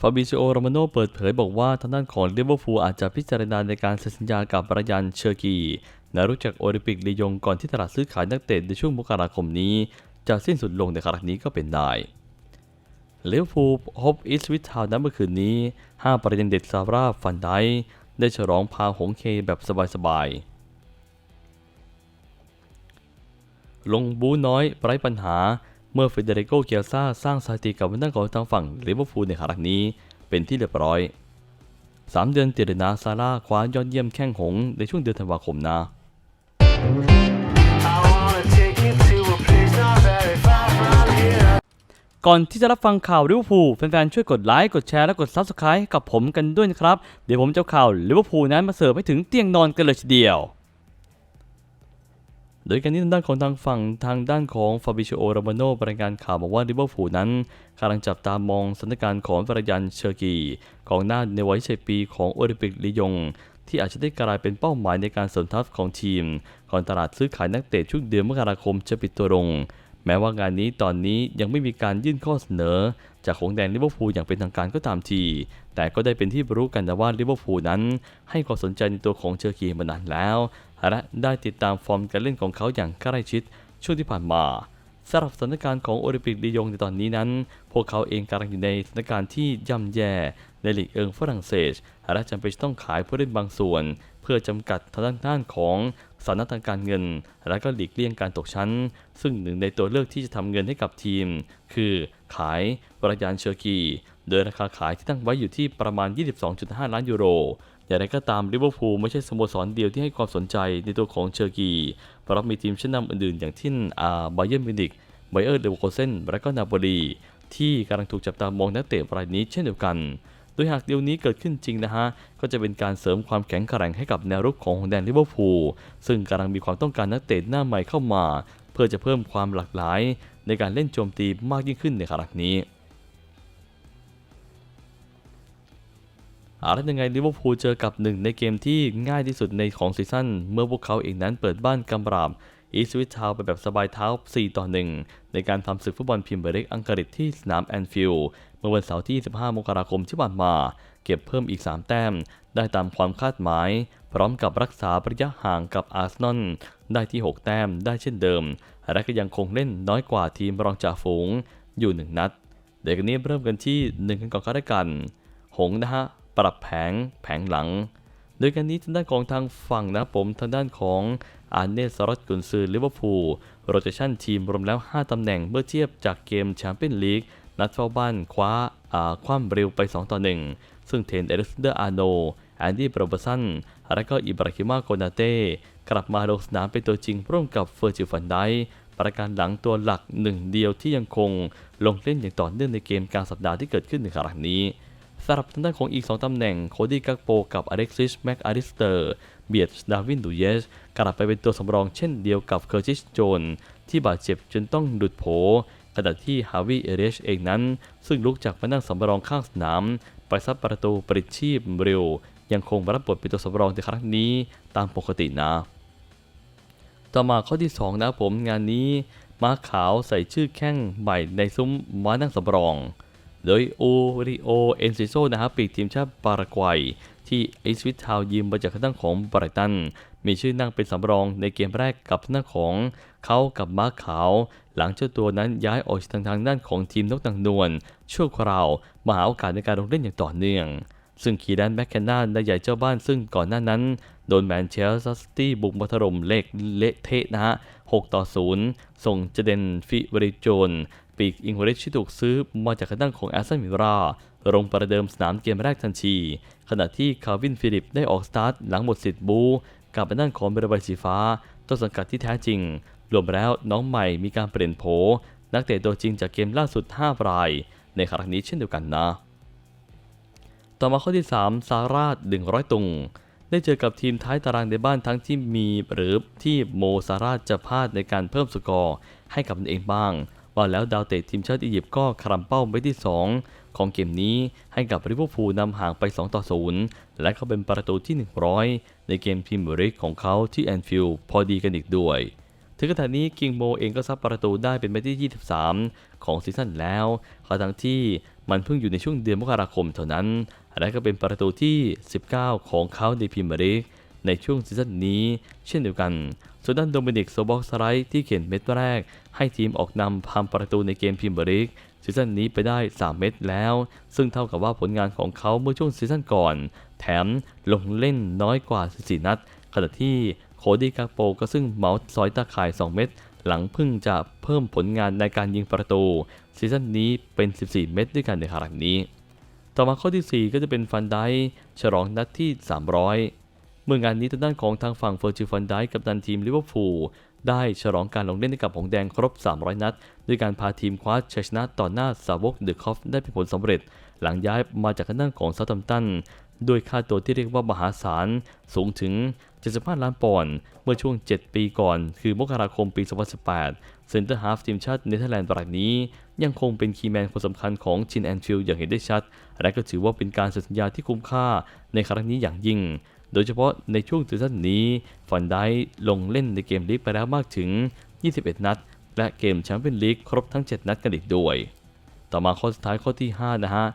ฟาบิซิโอโรมาโนเปิดเผยบอกว่าทางด้านของลิเวอร์พูลอาจจะพิจารณาในการเซ็นสัญญากับบรยันเชอร์กีนักรู้จักโอลิมปิกลียงก่อนที่ตลาดซื้อขายนักเตะในช่วงมกราคมนี้ จะสิ้นสุดลงในครั้งนี้ก็เป็นได้เลเวอร์พูลพบอีสวิทาวน์นั้นเมื่อคืนนี้ 5 ประเด็นเด็ดซาร่าฟันไดได้ฉลองพาหงเคแบบสบายๆ ลงบูน้อยไร้ปัญหา เมื่อเฟเดริโกเกียซ่าสร้างสถิติกับวันด้านของทางฝั่งลิเวอร์พูลในครั้งนี้เป็นที่เรียบร้อย 3 เดือนติดเลยนะซาร่าคว้ายอดเยี่ยมแข้งหงในช่วงเดือนธันวาคมนะก่อนที่จะรับฟังข่าวลิเวอร์พูลแฟนๆ ช่วยกดไลค์ กดแชร์ และกด Subscribe กับผมกันด้วยนะครับ เดี๋ยวผมจะเอาข่าวลิเวอร์พูลนั้นมาเสิร์ฟให้ถึงเตียงนอนกันเลยทีเดียว โดยการนี้ทางด้านของทางฝั่งทางด้านของฟาบิ c โอโรมาโนรายงานข่าวบอกว่าลิเวอร์พูลนั้นกำลังจับตามองสถานการณ์ของบรยันเชอร์กีของหน้าในวัย21ปีของโอลิมปิกลียง ที่อาจจะได้กลายเป็นเป้าหมายในการเสริมทัพของทีมก่อนตลาดซื้อขายนักเตะช่วงเดือนมกราคมจะปิดตัวลง แม้ว่างานนี้ตอนนี้ยังไม่มีการยื่นข้อเสนอ จากของแดนลิเวอร์พูลอย่างเป็นทางการก็ตามที แต่ก็ได้เป็นที่รู้กันนะว่าลิเวอร์พูลนั้น ให้ความสนใจในตัวของเชอร์กีมานานแล้ว และได้ติดตามฟอร์มการเล่นของเขาอย่างใกล้ชิดช่วงที่ผ่านมาสำหรับสถานการณ์ของโอลิมปิกลียงในตอนนี้นั้น พวกเขาเองกำลังอยู่ในสถานการณ์ที่ย่ำแย่ในลีกเอิงฝรั่งเศส และจำเป็นต้องขายผู้เล่นบางส่วน เพื่อจำกัดทางด้านของสถานะทางการเงิน และก็หลีกเลี่ยงการตกชั้น ซึ่งหนึ่งในตัวเลือกที่จะทำเงินให้กับทีม คือขายบรยานเชอร์กี โดยราคาขายที่ตั้งไว้อยู่ที่ประมาณ 22.5 ล้านยูโร อย่างไรก็ตามลิเวอร์พูลไม่ใช่สโมสรเดียวที่ให้ความสนใจในตัวของเชอร์กี เพราะมีทีมชั้นนำอื่นๆ อย่างที่อาบาเยร์มิวนิกไบเออร์เลเวอร์โคเซนและก็นาโปลีที่กำลังถูกจับตามองนักเตะรายนี้เช่นเดียวกัน โดยหากเดียวนี้เกิดขึ้นจริงนะฮะ ก็จะเป็นการเสริมความแข็งแกร่งให้กับแนวรุกของแดนลิเวอร์พูลซึ่งกำลังมีความต้องการนักเตะหน้าใหม่เข้ามา เพื่อจะเพิ่มความหลากหลาย ในการเล่นโจมตีมากยิ่งขึ้นในครั้งนี้ อาละยังไงลิเวอร์พูลเจอกับหนึ่งในเกมที่ง่ายที่สุดในของซีซั่นเมื่อพวกเขาเองนั้นเปิดบ้านกำราบอีสวิททาวไปแบบสบายเท้า 4 ต่อ 1 ในการทำศึกฟุตบอลพรีเมียร์ลีกอังกฤษที่สนามแอนฟิลด์เมื่อวันเสาร์ที่ 15 มกราคมที่ผ่านมา เก็บเพิ่มอีก 3 แต้ม ได้ตามความคาดหมาย พร้อมกับรักษาระยะห่างกับอาร์เซนอลได้ที่ 6 แต้มได้เช่นเดิม และก็ยังคงเล่นน้อยกว่าทีมรองจ่าฝูงอยู่ 1 นัด เดี๋ยวกันนี้เริ่มกันที่ 1 กันก่อนก็ได้กัน หงนะฮะ ปรับแผงแผงหลัง โดยการนี้ทางด้านของทางฝั่งนะผมทางด้านของอาร์เนสรอตกุนซือลิเวอร์พูลโรเตชันทีมรวมแล้ว 5 ตำแหน่งเมื่อเทียบจากเกมแชมเปี้ยนลีกนัดเฝ้าบ้านคว้าคว่ำเร็วไป 2 ต่อ 1 ซึ่งเทนเอเลสเดอร์อาโนแอนดี้โปรเบสันและก็อิบราฮิมาโกนาเต้กลับมาลงสนามเป็นตัวจริงร่วมกับเฟอร์จิฟันไดประการหลังตัวหลักหนึ่งเดียวที่ยังคงลงเล่นอย่างต่อเนื่องในเกมกลางสัปดาห์ที่เกิดขึ้นในครั้งนี้ สำหรับทางด้านของอีก 2 ตำแหน่งโคดี้กักโปกับอเล็กซิสแม็กอาริสเตอร์เบียดดาวินดูเยสกลับไปเป็นตัวสำรองเช่นเดียวกับเคอร์ติสโจน ที่บาดเจ็บจนต้องหลุดโผขณะที่ฮาวิเอเรชเองนั้น ซึ่งลุกจากมานั่งสำรองข้างสนาม ไปซัดประตูปริชีพเร็ว ยังคงรับบทเป็นตัวสำรองในครั้งนี้ตามปกตินะ ต่อมาข้อที่ 2 นะผมงานนี้ม้าขาวใส่ชื่อแข้งใหม่ในซุ้มม้านั่งสำรอง โดยโอริโอ เอนซิโซนะครับปีกทีมชาติปารากวัย ที่ไอสวิตทาวยืมมาจากทางด้านของไบรตัน มีชื่อนั่งเป็นสำรองในเกมแรกกับทางด้านของเขากับม้าขาว หลังเจ้าตัวนั้นย้ายออกจากทางด้านของทีมนกนางนวลชั่วคราวมาหาโอกาสในการลงเล่นอย่างต่อเนื่อง ซึ่งคีแดนแบ็คแคนนาได้ใหญ่เจ้าบ้านซึ่งก่อนหน้านั้น โดนแมนเชสเตอร์ซิตี้บุกมาถล่มเละเละเทะนะฮะ6ต่อ 0 ส่งเจเดนฟิวริโจน ปีกอิงเวริชที่ถูกซื้อมาจากทางด้านของแอสตันวิลล่าลงประเดิมสนามเกมแรกทันที ขณะที่คาร์วินฟิลิปได้ออกสตาร์ทหลังหมดสิทธิ์บูกับทางด้านของเบรบายสีฟ้าต้นสังกัดที่แท้จริง รวมแล้วน้องใหม่มีการเปลี่ยนโผ นักเตะตัวจริงจากเกมล่าสุด 5 ราย ในครั้งนี้เช่นเดียวกันนะ ต่อมาข้อที่ 3 ซาร่า100ตุง ได้เจอกับทีมท้ายตารางในบ้านทั้งที่มีหรือที่โมซาร่าจะพลาดในการเพิ่มสกอร์ให้กับตนเองบ้าง ว่าแล้วดาวเตะทีมชาติอียิปต์ก็คลำเป้าไปที่ 2 ของเกมนี้ให้กับลิเวอร์พูลนำห่างไป 2 ต่อ 0 และเขาเป็นประตูที่ 100 ในเกมพรีมียร์ลีกของเขาที่แอนฟิลด์พอดีกันอีกด้วย ถึงขณะนี้กิงโมเองก็ซับประตูได้เป็นไปที่ 23 ของซีซั่นแล้วขณะที่มันเพิ่งอยู่ในช่วงเดือนมกราคมเท่านั้น และก็เป็นประตูที่ 19 ของเขาในพรีมียร์ลีก ในช่วงซีซั่นนี้ เช่นเดียวกันส่วนด้านโดมินิกโซบอกสไลท์ที่เขียนเม็ดแรก ให้ทีมออกนำพามประตูในเกมพรีเมียร์ลีกซีซั่นนี้ไปได้ 3 เม็ดแล้ว ซึ่งเท่ากับว่าผลงานของเขาเมื่อช่วงซีซั่นก่อน แถมลงเล่นน้อยกว่า 14 นัด ขณะที่โคดี้กาโปก็ซึ่งเมาส์ซอยตาข่าย 2 เม็ดหลังพิ่งจะเพิ่มผลงานในการยิงประตูซีซั่นนี้เป็น 14 เม็ดด้วยกันในครั้งนี้ ต่อมาข้อที่ 4 ก็จะเป็นฟันไดค์ฉลองนัดที่ 300 เมื่องานนี้ทางด้านของทางฝั่งเฟอร์จิฟันไดค์กับดันทีมลิเวอร์พูลได้ฉลองการลงเล่นให้กับหงแดงครบ 300 นัด ด้วยการพาทีมคว้าชัยชนะต่อหน้าสาวกเดอะคอฟได้เป็นผลสำเร็จ หลังย้ายมาจากทางด้านของเซาท์แฮมป์ตันด้วยค่าตัวที่เรียกว่ามหาศาลสูงถึง 75 ล้านปอนด์เมื่อช่วง 7 ปีก่อน คือมกราคมปี 2018 เซนเตอร์ฮาฟทีมชาติเนเธอร์แลนด์รายนี้ ยังคงเป็นคีย์แมนคนสำคัญของชินแอนฟิลอย่างเห็นได้ชัด และก็ถือว่าเป็นการเซ็นสัญญาที่คุ้มค่าในครั้งนี้อย่างยิ่ง โดยเฉพาะในช่วงซีซั่นนี้ฟันได้ลงเล่นในเกมลีกไปแล้วมากถึง 21 นัด และเกมแชมเปี้ยนลีกครบทั้ง 7 นัดกันอีกด้วย ต่อมาข้อสุดท้ายข้อที่ 5 นะฮะ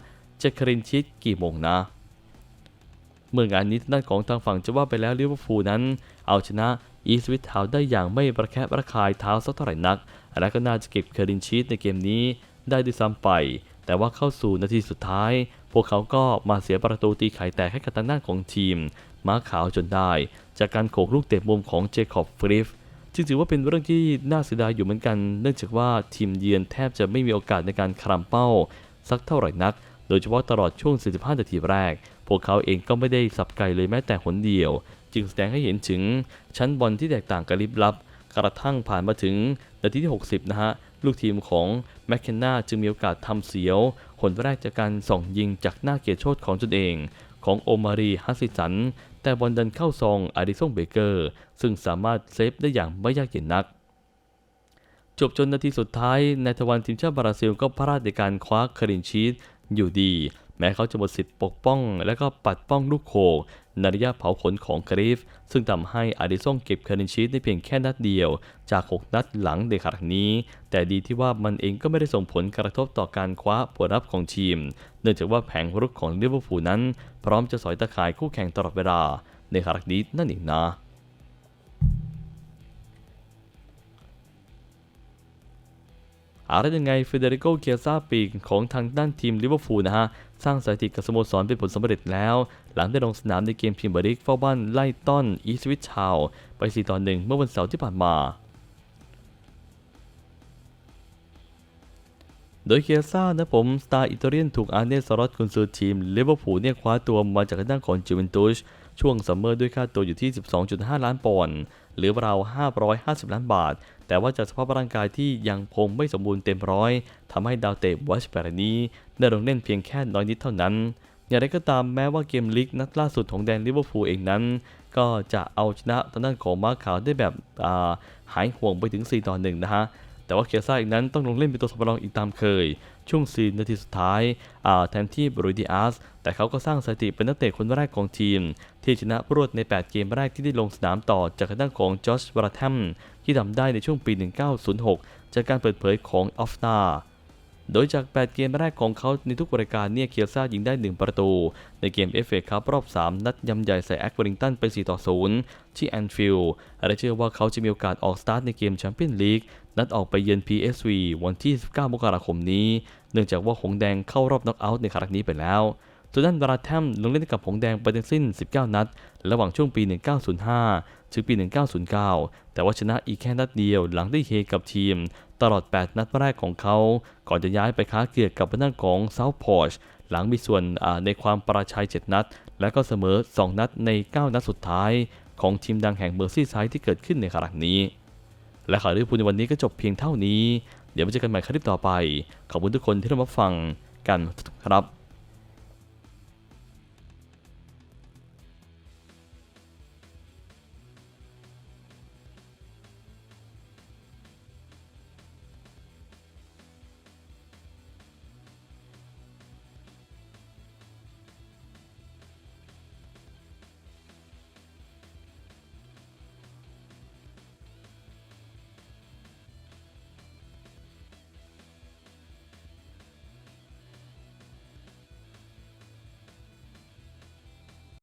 จะครินชิตกี่โมงนะ เมื่องานนี้ทางด้านของทางฝั่งจะว่าไปแล้วลิเวอร์พูลนั้น เอาชนะอีสวิททาวได้อย่างไม่ประแคะประคายเท้าสักเท่าไหร่นัก และก็น่าจะเก็บครินชีตในเกมนี้ได้ด้วยซ้ำไป แต่ว่าเข้าสู่นาทีสุดท้าย พวกเขาก็มาเสียประตูตีไข่แตกให้กับทางด้านของทีม ม้าขาวจนได้ จากการโขกลูกเตะมุมของเจคอบฟริฟจึงถือว่าเป็นเรื่องที่น่าเสียดายอยู่เหมือนกัน เนื่องจากว่าทีมเยือนแทบจะไม่มีโอกาสในการครามเป้า สักเท่าไหร่นัก โดยเฉพาะตลอดช่วง 45 นาทีแรก พวกเขาเองก็ไม่ได้สับไก่เลยแม้แต่หนเดียว จึงแสดงให้เห็นถึงชั้นบอลที่แตกต่างกันลิบลับ กระทั่งผ่านมาถึงนาทีที่ 60 นะฮะ ลูกทีมของแมคเคนนาจึงมีโอกาสทำเสียวหนแรกจากการส่องยิงจากหน้าเกียรติโชตของตนเอง ของโอมารีฮัสซิสัน แต่บอลดันเข้าซองอาริซงเบเกอร์ ซึ่งสามารถเซฟได้อย่างไม่ยากเย็นนัก จบจนนาทีสุดท้ายนายทวันทีมชาติบราซิลก็พลาดในการคว้าคารินชีตอยู่ดี แม้เขาจะหมดสิทธิ์ปกป้อง และก็ปัดป้องลูกโคกในระยะเผาขนของกรีฟ ซึ่งทำให้อาริซงเก็บคารินชีตได้เพียงแค่นัดเดียว จาก 6 นัดหลังในคารั้งนี้ แต่ดีที่ว่ามันเองก็ไม่ได้ส่งผลกระทบต่อการคว้าผลลัพธ์ของทีม เนื่องจากว่าแผงรุกของลิเวอร์พูลนั้น พร้อมจะสอยตะข่ายคู่แข่งตลอดเวลาในคารั้งนี้นั่นเองนะอะไรยังไงเฟเดริโกเคียซาปีกของทางด้านทีมลิเวอร์พูลนะฮะ สร้างสถิติกับสโมสรเป็นผลสำเร็จแล้ว หลังได้ลงสนามในเกมพรีเมียร์ลีกเฝ้าบ้านไล่ต้อนอีสวิชชาวไป 4 ต่อ 1 เมื่อวันเสาร์ที่ผ่านมา โดยเคียซ่านะผม สตาร์อิตาเลียนถูกอาร์เนสรอตกุนซือทีมลิเวอร์พูลเนี่ยคว้าตัวมาจากทางด้านของจูเวนตุสช่วงซัมเมอร์ด้วยค่าตัวอยู่ที่ 12.5 ล้านปอนด์หรือราว 550 ล้านบาท แต่ว่าจากสภาพร่างกายที่ยังคงไม่สมบูรณ์เต็มร้อยทำให้ดาวเตะวัชแปรนี้ได้ลงเล่นเพียงแค่น้อยนิดเท่านั้น อย่างไรก็ตามแม้ว่าเกมลีกนัดล่าสุดของแดนลิเวอร์พูลเองนั้น ก็จะเอาชนะทางด้านของมาขาวได้แบบาหายห่วงไปถึง 4 ต่อ 1 นะฮะแต่ว่าเคียซ่าอีกนั้นต้องลงเล่นเป็นตัวสำรองอีกตามเคย ช่วง4นาทีสุดท้ายาแทนที่บรูดิอาสแต่เขาก็สร้างสถิติเป็นนักเตะคนแรกของทีม ที่ชนะรวดใน 8 เกมแรกที่ได้ลงสนามต่อจากทางด้านของจอชวราแทม ที่ทำได้ในช่วงปี 1906 จากการเปิดเผยของออฟนาโดยจาก 8 เกมแรกของเขาในทุกรายการเนี่ยเคียซ่ายิงได้ 1 ประตู ในเกม FA คัพรอบ 3 นัดยำใหญ่ใส่แอคเวอริงตันไป 4 ต่อ 0 ที่แอนฟิลด์และเชื่อว่าเขาจะมีโอกาสออกสตาร์ทในเกมแชมเปี้ยนลีกนัดออกไปเยือน PSV วันที่ 19 มกราคมนี้ เนื่องจากว่าหงแดงเข้ารอบน็อกเอาท์ในครั้งนี้ไปแล้วส่วนด้านบราแทมลงเล่นกับหงแดงไปทั้งสิ้น 19 นัด ระหว่างช่วงปี 1905 ถึงปี 1909 แต่ว่าชนะอีกแค่นัดเดียวหลังได้เฮกับทีม ตลอด 8 นัดแรกของเขา ก่อนจะย้ายไปค้าเกียรกับทางด้านของเซาท์พอร์ชหลังมีส่วนในความประชัย 7 นัด และก็เสมอ 2 นัดใน 9 นัดสุดท้าย ของทีมดังแห่งเมอร์ซี่ไซด์ที่เกิดขึ้นในครั้งนี้ และข่าวลิเวอพูลในวันนี้ก็จบเพียงเท่านี้ เดี๋ยวมาเจอกันใหม่คลิปต่อไป ขอบคุณทุกคนที่รับฟังกันครับ